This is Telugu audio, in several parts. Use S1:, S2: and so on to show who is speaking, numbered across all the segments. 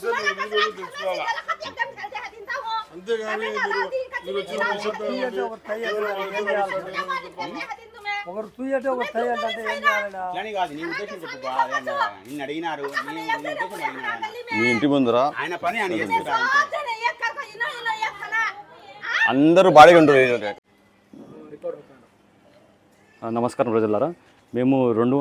S1: తెలుసుకోవాలా? అంతేగాని మీరు వచ్చిన
S2: ఒకరు తూయటే ఒకరు తయ్య అంటే ఏం చేయాలడా
S3: అట్లని కాదు నీ ఉద్దేశం చెప్పు బా నిన్ను అడిగినారు
S4: మీ ఇంటి ముందర?
S3: ఆయన పని ఆయన
S4: అందరూ బాడీగా ఉంటారు నమస్కారం ప్రజలారా. మేము రెండు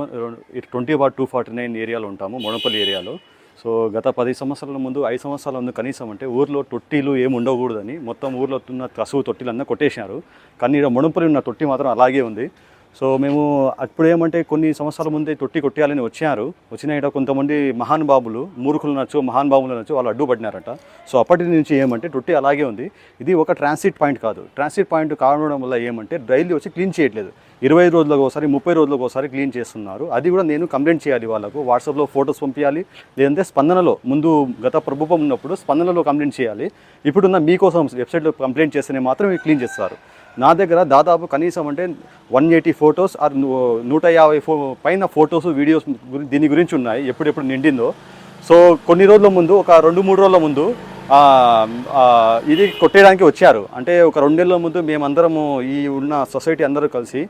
S4: twenty bar two forty nine ఏరియాలో ఉంటాము మొనపల్లి ఏరియాలో. సో గత పది సంవత్సరాల ముందు ఐదు సంవత్సరాల ముందు కనీసం అంటే ఊర్లో తొట్టిలు ఏమి ఉండకూడదని మొత్తం ఊర్లో ఉన్న కసువు తొట్టిలన్నీ కొట్టేసినారు. కానీ ఇక్కడ మొనపల్లి ఉన్న తొట్టి మాత్రం అలాగే ఉంది. సో మేము అప్పుడు ఏమంటే కొన్ని సంవత్సరాల ముందే తొట్టి కొట్టేయాలని వచ్చారు వచ్చిన ఇక్కడ కొంతమంది మహానుభావులు మూర్ఖులు నచ్చు మహానుభావులు నచ్చు వాళ్ళు అడ్డుపడినారట సో అప్పటి నుంచి ఏమంటే తొట్టి అలాగే ఉంది. ఇది ఒక ట్రాన్సిట్ పాయింట్ కాదు. ట్రాన్సిట్ పాయింట్ కావడం వల్ల ఏమంటే డైలీ వచ్చి క్లీన్ చేయట్లేదు. ఇరవై రోజులకు ఒకసారి ముప్పై రోజులకు ఒకసారి క్లీన్ చేస్తున్నారు. అది కూడా నేను కంప్లైంట్ చేయాలి వాళ్ళకు. వాట్సాప్లో ఫొటోస్ పంపించాలి. లేదంటే స్పందనలో ముందు గత ప్రభుత్వం ఉన్నప్పుడు స్పందనలో కంప్లైంట్ చేయాలి. ఇప్పుడున్న మీకోసం వెబ్సైట్లో కంప్లైంట్ చేస్తేనే మాత్రం క్లీన్ చేస్తారు. నా దగ్గర దాదాపు కనీసం అంటే వన్ ఎయిటీ ఫొటోస్ ఆర్ నూట యాభై ఫో పైన ఫొటోస్ వీడియోస్ దీని గురించి ఉన్నాయి. ఎప్పుడెప్పుడు నిండిందో. సో కొన్ని రోజుల ముందు ఒక రెండు మూడు రోజుల ముందు ఇది కొట్టేయడానికి వచ్చారు. అంటే ఒక రెండేళ్ళ ముందు మేమందరము ఈ ఉన్న సొసైటీ అందరూ కలిసి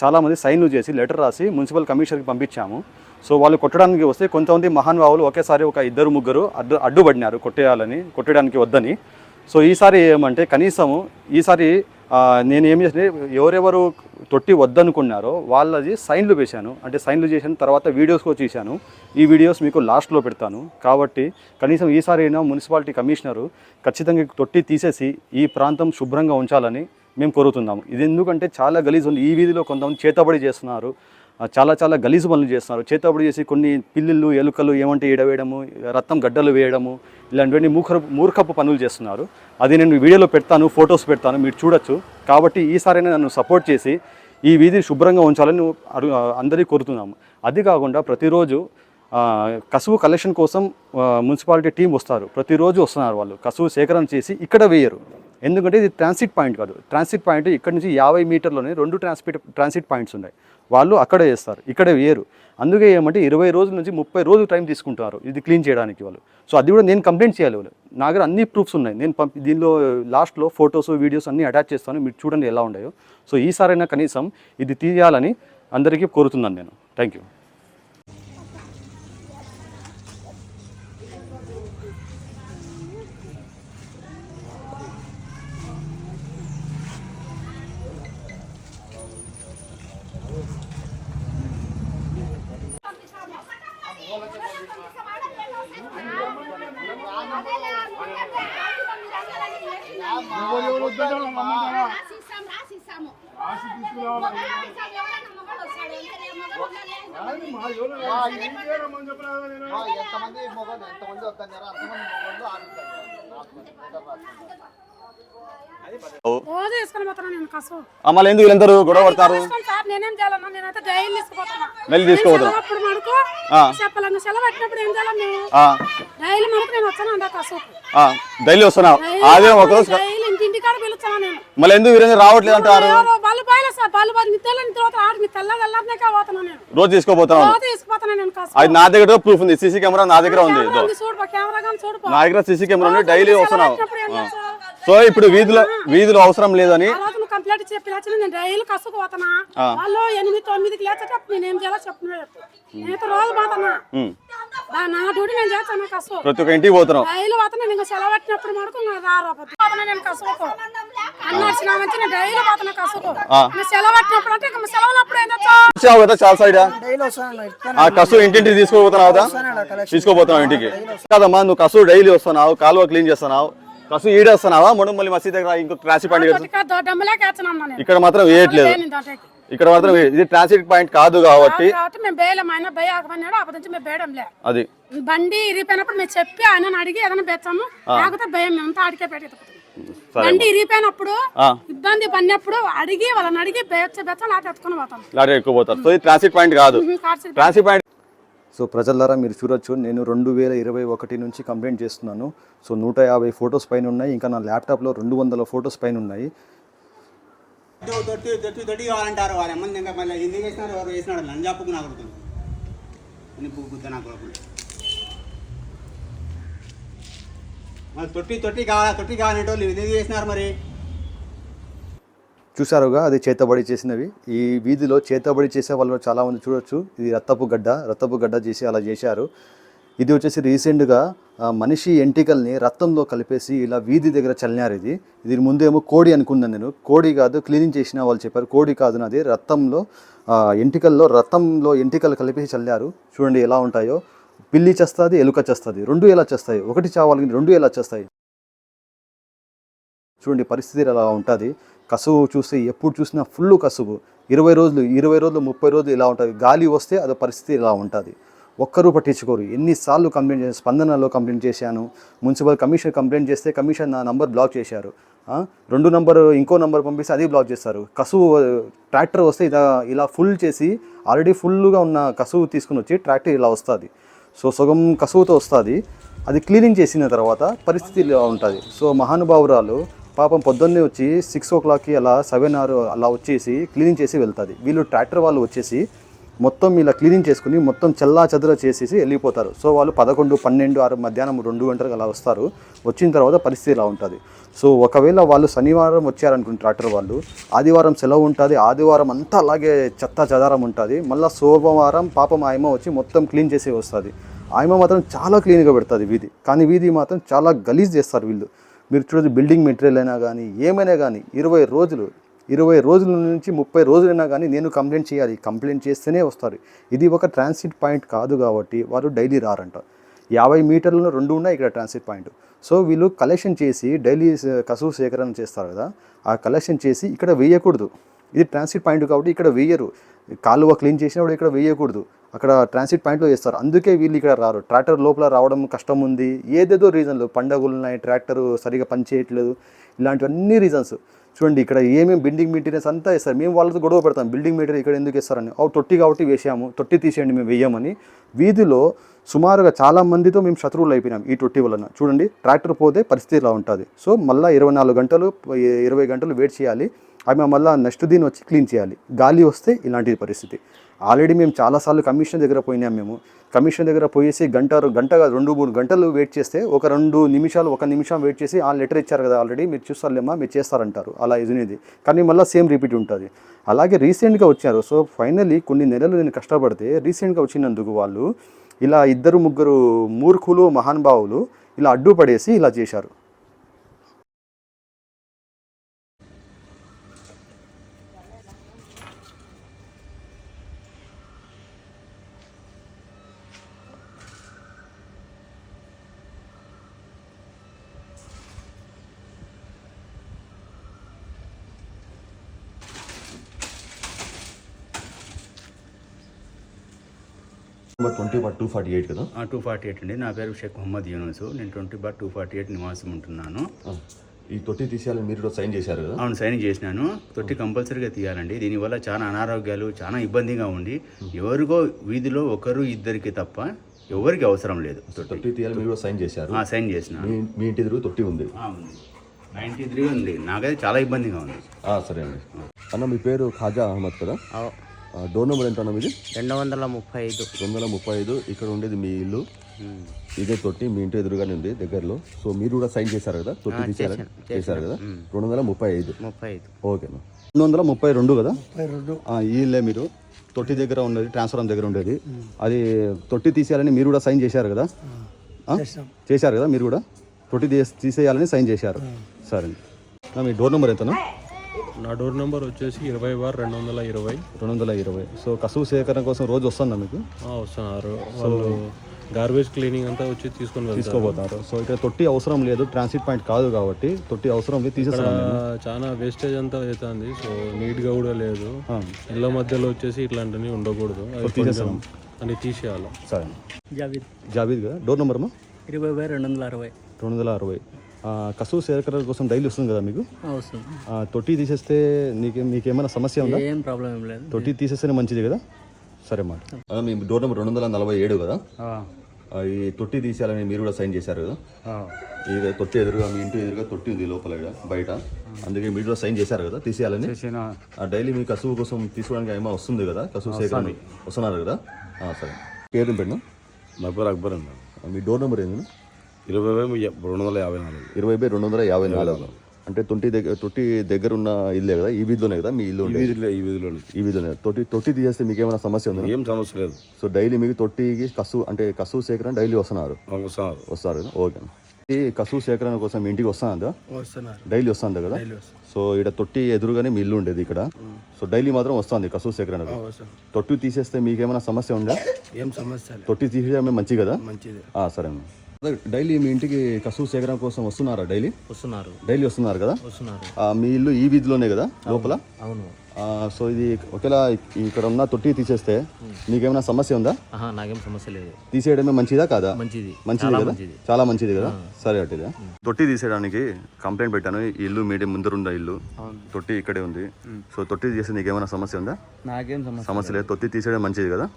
S4: చాలామంది సైన్లు చేసి లెటర్ రాసి మున్సిపల్ కమిషనర్కి పంపించాము. సో వాళ్ళు కొట్టడానికి వస్తే కొంతమంది మహానుభావులు ఒకేసారి ఒక ఇద్దరు ముగ్గురు అడ్డు అడ్డుపడినారు కొట్టేయాలని కొట్టడానికి వద్దని. సో ఈసారి ఏమంటే కనీసము ఈసారి నేను ఏం చేసిన ఎవరెవరు తొట్టి వద్దనుకున్నారో వాళ్ళది సైన్లు వేశాను. అంటే సైన్లు చేసిన తర్వాత వీడియోస్ కూడా చేశాను ఈ వీడియోస్ మీకు లాస్ట్లో పెడతాను. కాబట్టి కనీసం ఈసారి అయినా మున్సిపాలిటీ కమిషనరు ఖచ్చితంగా తొట్టి తీసేసి ఈ ప్రాంతం శుభ్రంగా ఉంచాలని మేము కోరుతున్నాము. ఇది ఎందుకంటే చాలా గలీజ్ ఉంది ఈ వీధిలో కొంతమంది చేతబడి చేస్తున్నారు. చాలా చాలా గలీజు పనులు చేస్తున్నారు. చేతబడి చేసి కొన్ని పిల్లులు ఎలుకలు ఏమంటే ఈడవేయడము రక్తం గడ్డలు వేయడము ఇలాంటివన్నీ మూర్ఖ మూర్ఖపు పనులు చేస్తున్నారు. అది నేను వీడియోలో పెడతాను ఫొటోస్ పెడతాను మీరు చూడొచ్చు. కాబట్టి ఈసారైనా నన్ను సపోర్ట్ చేసి ఈ వీధి శుభ్రంగా ఉంచాలని అడుగు అందరికీ కోరుతున్నాము. అది కాకుండా ప్రతిరోజు కసువు కలెక్షన్ కోసం మున్సిపాలిటీ టీం వస్తారు. ప్రతిరోజు వస్తున్నారు వాళ్ళు. కసువు సేకరణ చేసి ఇక్కడ వేయరు. ఎందుకంటే ఇది ట్రాన్సిట్ పాయింట్ కాదు. ట్రాన్సిట్ పాయింట్ ఇక్కడ నుంచి యాభై మీటర్లోనే రెండు ట్రాన్స్పిట్ ట్రాన్సిట్ పాయింట్స్ ఉన్నాయి. వాళ్ళు అక్కడే వేస్తారు ఇక్కడే వేయరు అందుకే ఏమంటే ఇరవై రోజుల నుంచి ముప్పై రోజులు టైం తీసుకుంటారు ఇది క్లీన్ చేయడానికి వాళ్ళు. సో అది కూడా నేను కంప్లైంట్ చేయాలి వాళ్ళు. నా దగ్గర అన్ని ప్రూఫ్స్ ఉన్నాయి. నేను పంపి దీనిలో లాస్ట్లో ఫొటోస్ వీడియోస్ అన్నీ అటాచ్ చేస్తాను. మీరు చూడండి ఎలా ఉన్నాయో. సో ఈసారైనా కనీసం ఇది తీయాలని అందరికీ కోరుతున్నాను నేను. థ్యాంక్ యూ
S5: ఎంతమంది మొగలు ఎంతమంది వద్దన్నారో అంతమంది మొగలు
S4: మళ్ళీ ఎందుకు వీళ్ళందరూ గొడవ పడతారు
S6: డైలీ
S4: తీసుకోవద్దు ఆదివారం ఒకరోజు మళ్ళీ ఎందుకు వీరందరూ రావట్లేదు అంటారు
S6: పోయి నీ తెల్లని తర్వాత ఆడు మీ తెల్ల తెల్లారినాక పోతున్నాను నేను.
S4: రోజు
S6: తీసుకుపోతాను నేను
S4: అది నా దగ్గర ప్రూఫ్ ఉంది. సీసీ కెమెరా నా దగ్గర ఉంది. ఇదో.
S6: చూడు పో, కెమెరా కానీ చూడు పో.
S4: నా దగ్గర సీసీ కెమెరా ఉంది. డైలీ వస్తున్నావు. ఆ. సో ఇప్పుడు వీధిలో వీధిలో అవసరం లేదని
S6: ఆ రోజు నువ్వు కంప్లైంట్ చెప్పి నేను డైలీ కసుకు పోతానా
S4: ఆ.
S6: వాళ్ళు ఎనిమిది తొమ్మిదికి లేచేటప్పుడు నేను ఏం చేయాలో చెప్పిన నేనైతే రోజు పోతానా
S4: ఉమ్.
S6: దా- నా డ్యూటీ నేను చేస్తాను కసు
S4: ప్రతి ఒక్క ఇంటికి పోతున్నావు.
S6: డైలీ పోతాను నేను ఇంకా సెలవు పెట్టినప్పుడు మటుకు ఇంకా రారాపోతే పోతాను నేను కసుకు
S4: చాలా సైడ్? కసు ఇంటింటికి తీసుకోపోతున్నావు తీసుకోపోతున్నావు ఇంటికి. కదమ్మా నువ్వు కసు డైలీ వస్తున్నావు కాలువ క్లీన్ చేస్తున్నావు కసు ఈడేస్తున్నావా మళ్ళీ మసీద్ దగ్గర ఇంకో ట్రాన్సిట్ పాయింట్ ఇక్కడ మాత్రం వేయట్లేదు. ఇక్కడ మాత్రం ఇది ట్రాన్సిట్ పాయింట్ కాదు కాబట్టి
S6: మేము బేయలేం ఆయన భయ ఆగమన్నాడు అప్పటి నుంచి మేము బేయడంలే
S4: అది.
S6: బండి ఇరిగిపోయినప్పుడు మేము చెప్పి ఆయన అడిగి ఏదైనా బెచ్చాము లేకపోతే భయం మేమంతా ఆడికే పెట్టి బండి ఇరిగిపోయినప్పుడు
S4: ఆ.
S6: ఇబ్బంది పడినప్పుడు అడిగి వాళ్ళని అడిగి బెచ్చ బెచ్చ లాట ఎత్తుకొని పోతాం.
S4: లారీ ఎక్కువ పోతారు సో ఇది ట్రాన్సిట్ పాయింట్ కాదు. ట్రాన్సిట్ పాయింట్ సో ప్రజలారా మీరు చూడొచ్చు నేను రెండు వేల ఇరవై ఒకటి నుంచి కంప్లైంట్ చేస్తున్నాను. సో నూట యాభై ఫొటోస్ పైన ఉన్నాయి ఇంకా నా ల్యాప్టాప్లో రెండు వందల ఫొటోస్ పైన ఉన్నాయి.
S3: దొట్టి దొట్టి దొట్టి కావాలంటారు వాళ్ళ. అమ్మని ఇంకా మళ్ళీ ఎందుకు వేసినారు ఎవరు వేసినాడు నన్ను చెప్పుకు నాకు కొడుతుంది అని బుద్ధ నాకు కొడుకు
S7: మరి తొట్టి తొట్టి కావాలా తొట్టి కావాలంటే ఎందుకు చేసినారు మరి?
S8: చూసారుగా అది చేతబడి చేసినవి. ఈ వీధిలో చేతబడి చేసే వాళ్ళు చాలామంది చూడొచ్చు. ఇది రత్తపు గడ్డ రత్తపు గడ్డ చేసి అలా చేశారు. ఇది వచ్చేసి రీసెంట్గా మనిషి ఎంటికల్ని రక్తంలో కలిపేసి ఇలా వీధి దగ్గర చల్లినారు ఇది. ఇది ముందేమో కోడి అనుకున్నాను నేను. కోడి కాదు క్లీనింగ్ చేసిన వాళ్ళు చెప్పారు. కోడి కాదు నాది. రక్తంలో ఎంటికల్లో రక్తంలో ఎంటికలు కలిపేసి చల్లారు. చూడండి ఎలా ఉంటాయో. పిల్లి చేస్తుంది ఎలుక చేస్తుంది. రెండు ఎలా చేస్తాయి? ఒకటి చావాలి రెండు ఎలా చేస్తాయి? చూడండి పరిస్థితి అలా ఉంటుంది. కసువు చూసి ఎప్పుడు చూసినా ఫుల్ కసువు. ఇరవై రోజులు ఇరవై రోజులు ముప్పై రోజులు ఇలా ఉంటుంది. గాలి వస్తే అది పరిస్థితి ఇలా ఉంటుంది. ఒక్కరూ పట్టించుకోరు. ఎన్నిసార్లు కంప్లైంట్ చేశాను స్పందనలో కంప్లైంట్ చేశాను మున్సిపల్ కమిషన్ కంప్లైంట్ చేస్తే కమిషన్ నా నంబర్ బ్లాక్ చేశారు. రెండు నంబర్ ఇంకో నంబర్ పంపిస్తే అది బ్లాక్ చేస్తారు. కసువు ట్రాక్టర్ వస్తే ఇలా ఇలా ఫుల్ చేసి ఆల్రెడీ ఫుల్గా ఉన్న కసువు తీసుకుని వచ్చి ట్రాక్టర్ ఇలా వస్తుంది. సో సగం కసువుతో వస్తుంది. అది క్లీనింగ్ చేసిన తర్వాత పరిస్థితి ఉంటుంది. సో మహానుభావురాలు పాపం పొద్దున్నే వచ్చి సిక్స్ ఓ క్లాక్కి అలా సెవెన్ ఆర్ అలా వచ్చేసి క్లీనింగ్ చేసి వెళ్తుంది. వీళ్ళు ట్రాక్టర్ వాళ్ళు వచ్చేసి మొత్తం ఇలా క్లీనింగ్ చేసుకుని మొత్తం చల్లా చదుర చేసేసి వెళ్ళిపోతారు. సో వాళ్ళు పదకొండు పన్నెండు ఆరు మధ్యాహ్నం రెండు గంటలకు అలా వస్తారు. వచ్చిన తర్వాత పరిస్థితి ఇలా ఉంటుంది. సో ఒకవేళ వాళ్ళు శనివారం వచ్చారనుకుని ట్రాక్టర్ వాళ్ళు ఆదివారం సెలవు ఉంటుంది. ఆదివారం అంతా అలాగే చెత్త చెదారం ఉంటుంది. మళ్ళీ సోమవారం పాపం ఆయమ వచ్చి మొత్తం క్లీన్ చేసి వస్తుంది. ఆయమ మాత్రం చాలా క్లీన్గా పెడుతుంది వీధి. కానీ వీధి మాత్రం చాలా గలీజ్ చేస్తారు వీళ్ళు. మీరు చూడదు బిల్డింగ్ మెటీరియల్ అయినా కానీ ఏమైనా కానీ ఇరవై రోజులు ఇరవై రోజుల నుంచి ముప్పై రోజులైనా కానీ నేను కంప్లైంట్ చేయాలి. కంప్లైంట్ చేస్తేనే వస్తారు. ఇది ఒక ట్రాన్సిట్ పాయింట్ కాదు కాబట్టి వారు డైలీ రారంట. యాభై మీటర్లలో రెండు ఉన్నాయి ఇక్కడ ట్రాన్సిట్ పాయింట్. సో వీళ్ళు కలెక్షన్ చేసి డైలీ కసువు సేకరణ చేస్తారు కదా. ఆ కలెక్షన్ చేసి ఇక్కడ వేయకూడదు. ఇది ట్రాన్సిట్ పాయింట్ కాబట్టి ఇక్కడ వేయరు. కాలువ క్లీన్ చేసినప్పుడు ఇక్కడ వేయకూడదు. అక్కడ ట్రాన్సిట్ పాయింట్లో వేస్తారు. అందుకే వీళ్ళు ఇక్కడ రారు. ట్రాక్టర్ లోపల రావడం కష్టం ఉంది. ఏదేదో రీజన్లు. పండగలు ఉన్నాయి. ట్రాక్టర్ సరిగా పనిచేయట్లేదు. ఇలాంటివన్నీ రీజన్స్. చూడండి ఇక్కడ ఏమేమి బిల్డింగ్ మెటీరియల్స్ అంతా వేస్తారు. మేము వాళ్ళతో గొడవ పెడతాం. బిల్డింగ్ మెటీరియల్ ఇక్కడ ఎందుకు వేస్తారని. అవు తొట్టి కాబట్టి వేసాము తొట్టి తీసేయండి మేము వేయమని. వీధిలో సుమారుగా చాలా మందితో మేము శత్రువులు అయిపోయినాం ఈ తొట్టి వలన. చూడండి ట్రాక్టర్ పోతే పరిస్థితి ఇలా ఉంటుంది. సో మళ్ళీ ఇరవై నాలుగు గంటలు ఇరవై గంటలు వెయిట్ చేయాలి. ఆమె మళ్ళీ నెక్స్ట్ దీని వచ్చి క్లీన్ చేయాలి. గాలి వస్తే ఇలాంటి పరిస్థితి. ఆల్రెడీ మేము చాలాసార్లు కమిషన్ దగ్గర పోయినాం మేము. కమిషన్ దగ్గర పోయేసి గంట గంట రెండు మూడు గంటలు వెయిట్ చేస్తే ఒక రెండు నిమిషాలు ఒక నిమిషం వెయిట్ చేసి ఆ లెటర్ ఇచ్చారు కదా ఆల్రెడీ మీరు చూస్తారులేమా మీరు చేస్తారంటారు అలా ఇది కానీ మళ్ళీ సేమ్ రిపీట్ ఉంటుంది. అలాగే రీసెంట్గా వచ్చారు సో ఫైనలీ కొన్ని నెలలు నేను కష్టపడితే రీసెంట్గా వచ్చినందుకు వాళ్ళు ఇలా ఇద్దరు ముగ్గురు మూర్ఖులు మహానుభావులు ఇలా అడ్డుపడేసి ఇలా చేశారు.
S4: Number twenty but two forty eight కదా?
S3: టూ ఫార్టీ ఎయిట్ అండి. నా పేరు షేక్ మొహమ్మద్ యూనుస్. నేను twenty bar two forty eight నివాసం ఉంటున్నాను.
S4: ఈ తొట్టి తీసేయాలని మీరు కూడా సైన్ చేశారు కదా?
S3: అవును సైన్ చేసినాను. తొట్టి కంపల్సరీగా తీయాలండి. దీనివల్ల చాలా అనారోగ్యాలు చాలా ఇబ్బందిగా ఉంది ఎవరికో వీధిలో ఒకరు ఇద్దరికి తప్ప ఎవరికి అవసరం లేదు. తొట్టి
S4: తీయాలని మీరు కూడా సైన్ చేశారు.
S3: సైన్ చేసిన.
S4: మీ ఇంటి ఎదురు తొట్టి ఉంది.
S3: నైంటీ త్రీ ఉంది. నాకైతే చాలా ఇబ్బందిగా ఉంది.
S4: సరే అండి. అన్న మీ పేరు ఖాజా అహ్మద్ కదా? డోర్ నెంబర్ ఎంత అన్న మీది
S9: రెండు వందల ముప్పై ఐదు
S4: రెండు వందల ముప్పై ఐదు ఇక్కడ ఉండేది మీ ఇల్లు. ఇదే తొట్టి మీ ఇంటి ఎదురుగానే ఉంది దగ్గరలో. సో మీరు కూడా సైన్ చేశారు కదా? తొట్టి తీసేయాలని చేశారు కదా రెండు వందల ముప్పై ఐదు
S9: ముప్పై ఐదు
S4: ఓకేనా
S8: రెండు వందల ముప్పై రెండు కదా?
S10: ముప్పై రెండు
S8: ఆ, ఈ ఇల్లే మీరు. తొట్టి దగ్గర ఉండేది ట్రాన్స్ఫారం దగ్గర ఉండేది. అది తొట్టి తీసేయాలని మీరు కూడా సైన్ చేశారు కదా? చేశారు కదా మీరు కూడా? తొట్టి తీసే- తీసేయాలని సైన్ చేశారు. సరే. మీ డోర్ నెంబర్ ఎంతనా
S11: నా డోర్ నెంబర్ వచ్చేసి ఇరవై బార్ రెండు వందల ఇరవై.
S8: రెండు వందల ఇరవై. సో కసువు సేకరణ కోసం రోజు వస్తుందా మీకు?
S11: ఆ, వస్తున్నారు. వాళ్ళు గార్బేజ్ క్లీనింగ్ అంతా వచ్చి తీసుకొని వెళ్తారు.
S8: తీసుకోబోతారు సో ఇక్కడ తొట్టి అవసరం లేదు ట్రాన్సిట్ పాయింట్ కాదు కాబట్టి తొట్టి అవసరం లేదు తీసేస్తాం
S11: చాలా వేస్టేజ్ అంతా అవుతుంది సో నీట్గా కూడా లేదు. ఇళ్ళ మధ్యలో వచ్చేసి ఇట్లాంటివి ఉండకూడదు. అవి కొంచెం అని తీసేయాలి.
S8: సరే.
S10: జాబిద్
S8: జాబీద్ కదా? డోర్ నెంబర్ అమ్మా?
S10: ఇరవై బై రెండు వందల అరవై.
S8: రెండు వందల అరవై. ఆ, కసువు సేకరణ కోసం డైలీ వస్తుంది కదా మీకు? తొట్టి తీసేస్తే నీకే మీకేమైనా సమస్య ఉందా?
S10: ఏం ప్రాబ్లం ఏం లేదు.
S8: తొట్టి తీసేస్తేనే మంచిది కదా? సరే మాట.
S4: అన్న మీ డోర్ నెంబర్ రెండు వందల నలభై ఏడు కదా? ఆ, ఈ తొట్టి తీసేయాలని మీరు కూడా సైన్ చేశారు కదా? ఈ తొట్టి ఎదురుగా మీ ఇంటి ఎదురుగా తొట్టి ఉంది లోపల బయట. అందుకే మీరు కూడా సైన్ చేశారు కదా తీసేయాలని? ఆ, డైలీ మీ కసువు కోసం తీసుకోవడానికి ఏమో వస్తుంది కదా కసువు సేకరణ? వస్తున్నారు కదా? ఆ, సరే. పేరు పెట్టినా
S1: నా పేరు అక్బర్ అండి
S4: మీ డోర్ నెంబర్ ఏంది?
S1: ఇరవై రెండు వందల యాభై నాలుగు.
S4: ఇరవై బై రెండు వందల యాభై నాలుగు. అంటే తొట్టి దగ్గర తొట్టి దగ్గర ఉన్న ఇల్లే కదా? ఈ వీధిలోనే కదా? మీ ఇల్లు
S1: ఈ వీధిలో ఈ వీధిలోనే
S4: ఈ వీధిలోనే. తొట్టి తొట్టి తీసేస్తే మీకు ఏమైనా సమస్య ఉందా?
S1: ఏం సమస్య లేదు.
S4: సో డైలీ మీకు తొట్టికి కసు అంటే కసు సేకరణ డైలీ వస్తున్నారు?
S1: వస్తున్నారు.
S4: వస్తారు ఓకే. ఈ కసు సేకరణ కోసం మీ ఇంటికి వస్తానందా? డైలీ వస్తుంది కదా? సో ఇక్కడ తొట్టి ఎదురుగానే మీ ఇల్లు ఉండేది ఇక్కడ. సో డైలీ మాత్రం వస్తుంది కసు సేకరణ తొట్టి తీసేస్తే మీకు ఏమైనా సమస్య ఉందా?
S11: ఏం సమస్య
S4: తొట్టి తీసేయడమే మంచి కదా?
S11: మంచిది.
S4: ఆ, సరే డైలీ మీ ఇంటికి కసు సేకరణ కోసం వస్తున్నారా డైలీ
S10: వస్తున్నారు.
S4: డైలీ వస్తున్నారు కదా?
S10: వస్తున్నారు.
S4: ఆ, మీ ఇల్లు ఈ వీధిలోనే కదా లోపల?
S10: అవును.
S4: ఆ, సో ఇది ఒకవేళ ఇక్కడ ఉన్న తొట్టి తీసేస్తే మీకేమైనా సమస్య ఉందా?
S10: నాకేం సమస్య లేదు.
S4: తీసేయడమే మంచిదా కాదా?
S10: మంచిది.
S4: మంచిది
S10: చాలా
S4: కదా?
S10: మంచిది.
S4: చాలా మంచిది కదా? సరే అట్టిదా తొట్టి తీసేయడానికి కంప్లైంట్ పెట్టాను. ఈ ఇల్లు మీడియం ముందరుందా ఇల్లు. తొట్టి ఇక్కడే ఉంది. సో తొట్టి తీసేస్తే నీకు ఏమైనా సమస్య ఉందా?
S10: నాకేం సమస్య
S4: సమస్య లేదు. తొట్టి తీసేయడం మంచిది కదా?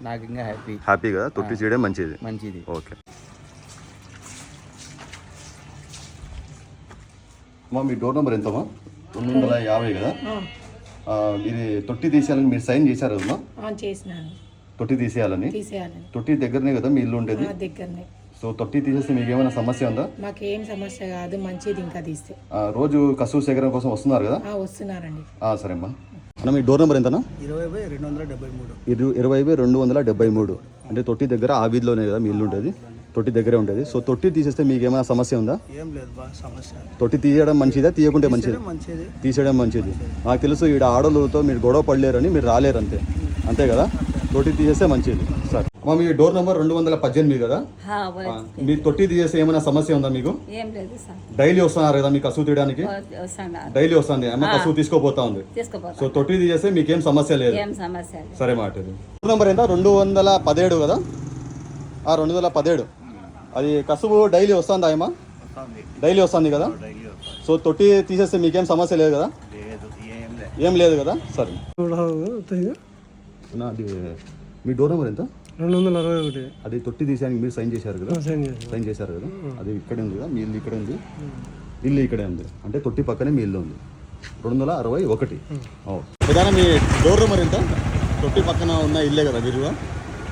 S10: హ్యాపీ
S4: హ్యాపీ కదా? తొట్టి చేయడం మంచిది.
S10: మంచిది.
S4: ఓకే. మా మీ డోర్ నెంబర్ ఎంతమ్మా? రెండు వందల యాభై కదా? ఆ, ఇది తొట్టి తీసేయాలని మీరు సైన్ చేశారు కదమ్మా?
S6: చేసినాను.
S4: తొట్టి తీసేయాలని? తొట్టి దగ్గరనే కదా మీ ఇల్లు ఉండేది?
S6: దగ్గరనే.
S4: సో తొట్టి తీసేస్తే మీకు ఏమైనా సమస్య ఉందా?
S6: మాకేం సమస్య కాదు మంచిది ఇంకా తీస్తే.
S4: ఆ, రోజు కసు సేకరణ కోసం వస్తున్నారు కదా?
S6: ఆ, వస్తున్నారండి.
S4: ఆ, సరే అమ్మా. అన్న మీ డోర్ నెంబర్ ఎంతనా?
S7: ఇరవై బై రెండు వందల డెబ్బై మూడు.
S4: ఇరు ఇరవై బై రెండు వందల డెబ్బై మూడు. అంటే తొట్టి దగ్గర ఆ వీధిలోనే కదా మీ ఇల్లు ఉండేది? తొట్టి దగ్గరే ఉండేది సో తొట్టి తీసేస్తే మీకు ఏమైనా సమస్య ఉందా?
S7: ఏం లేదు బా సమస్య.
S4: తొట్టి తీయడం మంచిదా? తీయకుంటే మంచిది?
S7: మంచిది.
S4: తీసేయడం మంచిది. నాకు తెలుసు ఈడ ఆడోళ్ళతో మీరు గొడవ పడలేరని మీరు రాలేరు అంతే అంతే కదా? తొట్టి తీసేస్తే మంచిది. సరే. మా మీ డోర్ నెంబర్ రెండు వందల పద్దెనిమిది కదా? మీ తొట్టి తీసేస్తే ఏమైనా సమస్య ఉందా మీకు? డైలీ వస్తున్నారు కదా మీకు కసువు తీయడానికి? డైలీ వస్తుంది. అమ్మ కసువు తీసుకోపోతా ఉంది. సో తొట్టి తీసేస్తే మీకేం సమస్య లేదు.
S9: ఏం సమస్య లేదు.
S4: సరే మాట ఇది డోర్ నెంబర్ ఎంత? రెండు వందల పదిహేడు కదా? ఆ రెండు వందల పదిహేడు. అది కసువు డైలీ వస్తుందా ఏమా? డైలీ వస్తుంది కదా? సో తొట్టి తీసేస్తే మీకేం సమస్య లేదు కదా? ఏం లేదు. కదా? సరే. నాది మీ డోర్ నెంబర్ ఎంత?
S11: రెండు వందల అరవై ఒకటి.
S4: అది తొట్టి తీసేయడానికి మీరు సైన్ చేశారు కదా? సైన్ చేశారు కదా? అది ఇక్కడే ఉంది కదా? మీ ఇల్లు ఇక్కడే ఉంది? ఇల్లు ఇక్కడే ఉంది. అంటే తొట్టి పక్కనే మీ ఇల్లు ఉంది. రెండు వందల అరవై ఒకటి. ఓ. ప్రధాన మీ డోర్ నెంబర్ ఎంత? తొట్టి పక్కన ఉన్న ఇల్లే కదా మీరు?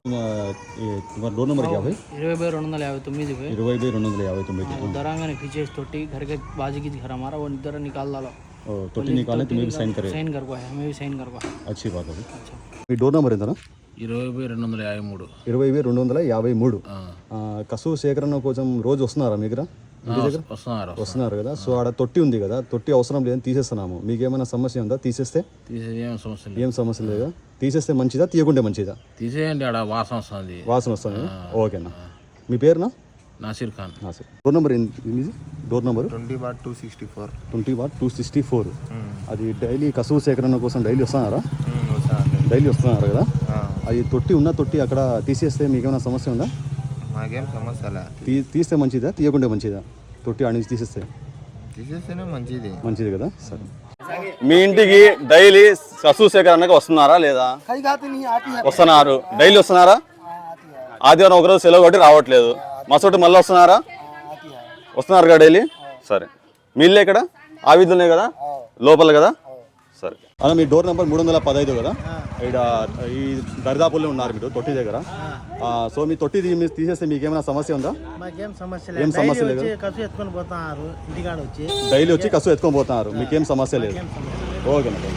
S4: तुम, ये तुम्हारा डोर नंबर क्या भाई
S10: ఇరవై బై రెండు వందల యాభై తొమ్మిది పోయి
S4: इरवई बे రెండు వందల యాభై తొమ్మిది
S10: उधरांगाने पीछे तोटी घर के बाजू की घर हमारा वो इधर निकाल डालो
S4: और टोटी निकालने तुम्हें भी साइन करे
S10: साइन कर को है हमें भी साइन कर को है
S4: अच्छी बात है మీ డోర్ నెంబర్ ఎంతనా
S11: ఇరవై బై రెండు వందల యాభై మూడు
S4: ఇరవై వే రెండు వందల యాభై మూడు ఆ, కసువు సేకరణ కోసం రోజు వస్తున్నారా మీ దగ్గర ఇంటి దగ్గర
S11: వస్తున్నారు
S4: వస్తున్నారు కదా సో ఆడ తొట్టి ఉంది కదా తొట్టి అవసరం లేదని తీసేస్తున్నాము మీకు ఏమైనా సమస్య ఉందా తీసేస్తే
S11: తీసేది ఏం సమస్య లేదు
S4: ఏం సమస్య లేదా తీసేస్తే మంచిదా తీయకుంటే మంచిదా?
S11: తీసేయండి ఆడ వాసన వస్తుంది.
S4: వాసన వస్తుంది. ఓకేనా. మీ పేరునా?
S11: నాసిర్ ఖాన్.
S4: నా సార్ డోర్ నెంబర్ మీది door number?
S12: Twenty bar two sixty four.
S4: Twenty what two sixty four. అది డైలీ కసువు సేకరణ కోసం డైలీ వస్తున్నారా? డైలీ వస్తున్నారు కదా? అది తొట్టి ఉన్న తొట్టి అక్కడ తీసేస్తే మీకు ఏమైనా సమస్య ఉందా?
S12: మాకేం సమస్య
S4: తీ తీస్తే మంచిదా తీయకుంటే మంచిదా? తొట్టి ఆడి నుంచి తీసేస్తే?
S12: తీసేస్తేనే మంచిది.
S4: మంచిది కదా? సరే.
S8: మీ ఇంటికి డైలీ కసు సేకరణకు వస్తున్నారా లేదా? వస్తున్నారు. డైలీ వస్తున్నారా? ఆదివారం ఒకరోజు సెలవు ఒకటి రావట్లేదు. మసోటి మళ్ళీ వస్తున్నారా? వస్తున్నారు కదా డైలీ? సరే. మీ ఇల్లు ఇక్కడ ఆ వీధిలోనే కదా? లోపల కదా?
S4: అలా మీ డోర్ నెంబర్ మూడు వందల పదహైదు కదా? ఇక్కడ ఈ దరిదాపుల్లో ఉన్నారు మీరు తొట్టి దగ్గర. సో మీ తొట్టి మీరు తీసేస్తే మీకు ఏమైనా సమస్య ఉందా?
S7: మాకేం సమస్య
S4: ఏం సమస్య లేదు?
S7: కసు ఎత్తుకొని పోతున్నారు ఇంటికాడ వచ్చి.
S4: డైలీ వచ్చి కసు ఎత్తుకొని పోతున్నారు. మీకేం సమస్య లేదు. Okay madam.